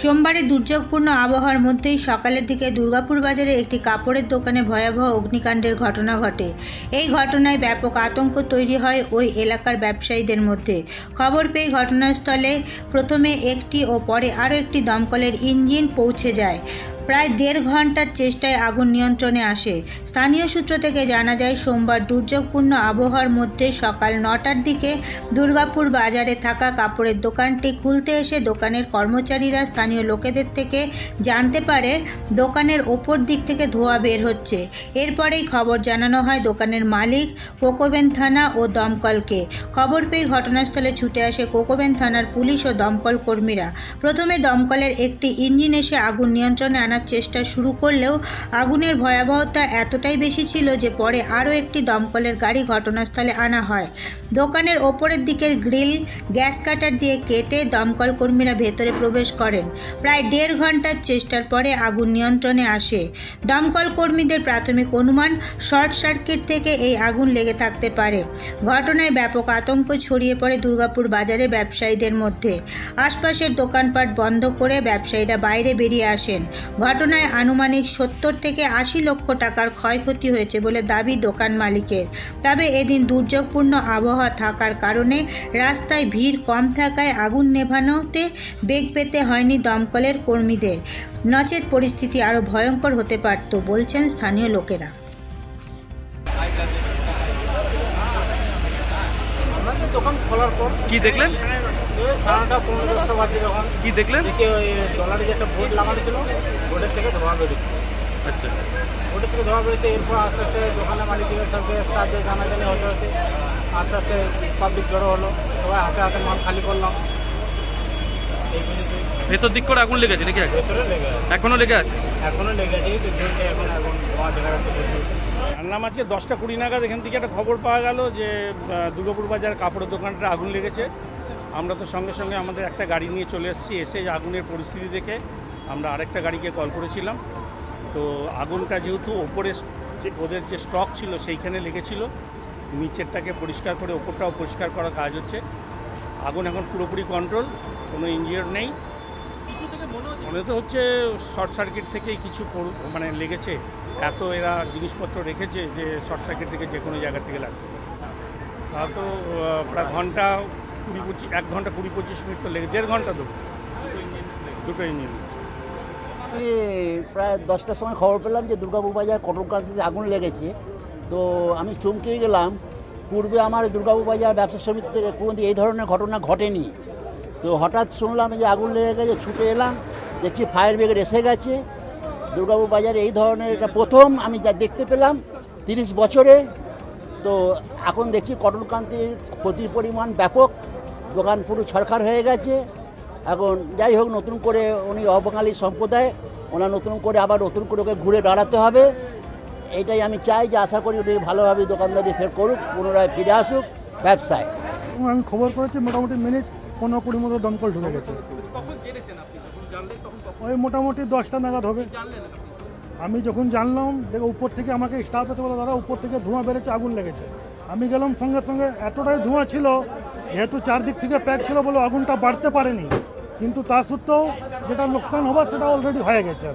সোমবারে দুর্যোগপূর্ণ আবহাওয়ার মধ্যেই সকালের দিকে দুর্গাপুর বাজারে একটি কাপড়ের দোকানে ভয়াবহ অগ্নিকাণ্ডের ঘটনা ঘটে। এই ঘটনায় ব্যাপক আতঙ্ক তৈরি হয় ওই এলাকার ব্যবসায়ীদের মধ্যে। খবর পেয়ে ঘটনাস্থলে প্রথমে একটি ও পরে আরও একটি দমকলের ইঞ্জিন পৌঁছে যায়। প্রায় দেড় ঘণ্টার চেষ্টায় আগুন নিয়ন্ত্রণে আসে। স্থানীয় সূত্র থেকে জানা যায়, সোমবার দুর্যোগপূর্ণ আবহাওয়ার মধ্যে সকাল নটার দিকে দুর্গাপুর বাজারে থাকা কাপড়ের দোকানটি খুলতে এসে দোকানের কর্মচারীরা স্থানীয় লোকেদের থেকে জানতে পারে, দোকানের ওপর দিক থেকে ধোঁয়া বের হচ্ছে। এরপরেই খবর জানানো হয়, দোকানের মালিক কোকোবেন থানা ও দমকলকে। খবর পেয়ে ঘটনাস্থলে ছুটে আসে কোকোবেন থানার পুলিশ ও দমকল কর্মীরা। প্রথমে দমকলের একটি ইঞ্জিন এসে আগুন নিয়ন্ত্রণে আনার চেষ্টা শুরু করলেও আগুনের ভয়াবহতা এতটাই বেশি ছিল যে পরে আরও একটি দমকলের গাড়ি ঘটনাস্থলে আনা হয়। দোকানের ওপরের দিকের গ্রিল গ্যাস কাটার দিয়ে কেটে দমকল কর্মীরা ভেতরে প্রবেশ করেন। প্রায় দেড় ঘণ্টার চেষ্টার পরে আগুন নিয়ন্ত্রণে আসে। দমকল কর্মীদের প্রাথমিক অনুমান, শর্ট সার্কিট থেকে এই আগুন লেগে থাকতে পারে। ঘটনায় ব্যাপক আতঙ্ক ছড়িয়ে পড়ে দুর্গাপুর বাজারে ব্যবসায়ীদের মধ্যে। আশপাশের দোকানপাট বন্ধ করে ব্যবসায়ীরা বাইরে বেরিয়ে আসেন। ঘটনায় আনুমানিক সত্তর থেকে আশি লক্ষ টাকার ক্ষয়ক্ষতি হয়েছে বলে দাবি দোকান মালিকের। তবে এদিন দুর্যোগপূর্ণ আবহাওয়া থাকার কারণে রাস্তায় ভিড় কম থাকায় আগুন নেভানোতে বেগ পেতে হয়নি দমকলের কর্মীদের। নচেত পরিস্থিতি আরও ভয়ঙ্কর হতে পারত বলছেন স্থানীয় লোকেরা। দোকান খোলার পর কি দেখলেন? কি দেখলেন? ডলারে যে একটা বোর্ড লাগানো ছিল বোর্ডের থেকে ধোঁয়া বেরোচ্ছে। আচ্ছা। বোর্ডের থেকে ধোঁয়া বেরোচ্ছে এরপর আস্তে আস্তে দোকানের মালিকের সঙ্গে স্টাফদের জানাজানি হতে হতে আস্তে আস্তে পাবলিক জড়ো হলো সবাই হাতে হাতে মাল খালি করলাম এই পর্যন্ত ভেতর দিক করে আগুন লেগেছে নাকি এখন? লেগে আছে। এখনও লেগে আছে? এখন এখন। জানলাম আজকে দশটা কুড়ি নাগাদ এখান থেকে একটা খবর পাওয়া গেল যে দুর্গাপুর বাজার কাপড়ের দোকানটা আগুন লেগেছে। আমরা তো সঙ্গে সঙ্গে আমাদের একটা গাড়ি নিয়ে চলে এসেছি এসে আগুনের পরিস্থিতি দেখে আমরা আরেকটা গাড়িকে কল করেছিলাম। তো আগুনটা যেহেতু ওপরে যে ওদের যে স্টক ছিল সেইখানে লেগেছিল নিচেরটাকে পরিষ্কার করে ওপরটাও পরিষ্কার করার কাজ হচ্ছে। আগুন এখন পুরোপুরি কন্ট্রোল কোনো ইঞ্জিনিয়ার নেই। মনে তো হচ্ছে শর্ট সার্কিট থেকেই কিছু মানে লেগেছে। এত এরা জিনিসপত্র রেখেছে যে শর্ট সার্কিট থেকে যে কোনো জায়গা থেকে লাগবে। তা তো প্রায় ঘণ্টা কুড়ি পঁচিশ এক ঘণ্টা কুড়ি পঁচিশ মিনিট তো লেগে দেড় ঘণ্টা তো। দুটো ইঞ্জিন। প্রায় দশটার সময় খবর পেলাম যে দুর্গাপুর বাজার কটককান্তিতে আগুন লেগেছে। তো আমি চমকে গেলাম। পূর্বে আমার দুর্গাপুর বাজার ব্যবসা সমিতি থেকে কোনোদিন এই ধরনের ঘটনা ঘটেনি। তো হঠাৎ শুনলাম যে আগুন লেগে গেছে, ছুটে এলাম, দেখছি ফায়ার ব্রিগেড এসে গেছে। দুর্গাপুর বাজারে এই ধরনের এটা প্রথম আমি যা দেখতে পেলাম তিরিশ বছরে। তো এখন দেখছি কটনকান্তির ক্ষতির পরিমাণ ব্যাপক। দোকান পুরো ছরখার হয়ে গেছে। এখন যাই হোক, নতুন করে উনি অবাঙালি সম্প্রদায়, ওনার নতুন করে আবার নতুন করে ওকে ঘুরে দাঁড়াতে হবে। এটাই আমি চাই যে আশা করি উনি ভালোভাবে দোকানদারি ফের করুক, পুনরায় ফিরে আসুক ব্যবসায়। আমি খবর করেছি, মোটামুটি মিনিট পনেরো কুড়ি মতো দমকল ঢুকে গেছে। ওই মোটামুটি দশটা নাগাদ হবে। আমি যখন জানলাম, দেখো উপর থেকে আমাকে স্টাফ এসে বলে, দাদা, উপর থেকে ধোঁয়া বেড়েছে, আগুন লেগেছে। আমি গেলাম সঙ্গে সঙ্গে, এতটাই ধোঁয়া ছিল যেহেতু চারদিক থেকে প্যাক ছিল বলে আগুনটা বাড়তে পারেনি, কিন্তু তা সত্ত্বেও যেটা লোকসান হবার সেটা অলরেডি হয়ে গেছে।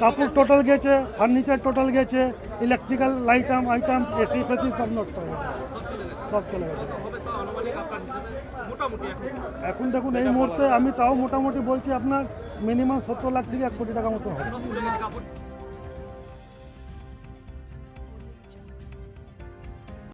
কাপড় টোটাল গেছে ফার্নিচার টোটাল গেছে ইলেকট্রিক্যাল লাইটাম আইটাম এসি ফেসি সব নষ্ট হয়ে গেছে। সব চলে গেছে। এখন দেখুন, এই মুহূর্তে আমি তাও মোটামুটি বলছি আপনার মিনিমাম সত্তর লাখ থেকে এক কোটি টাকা মতো হবে।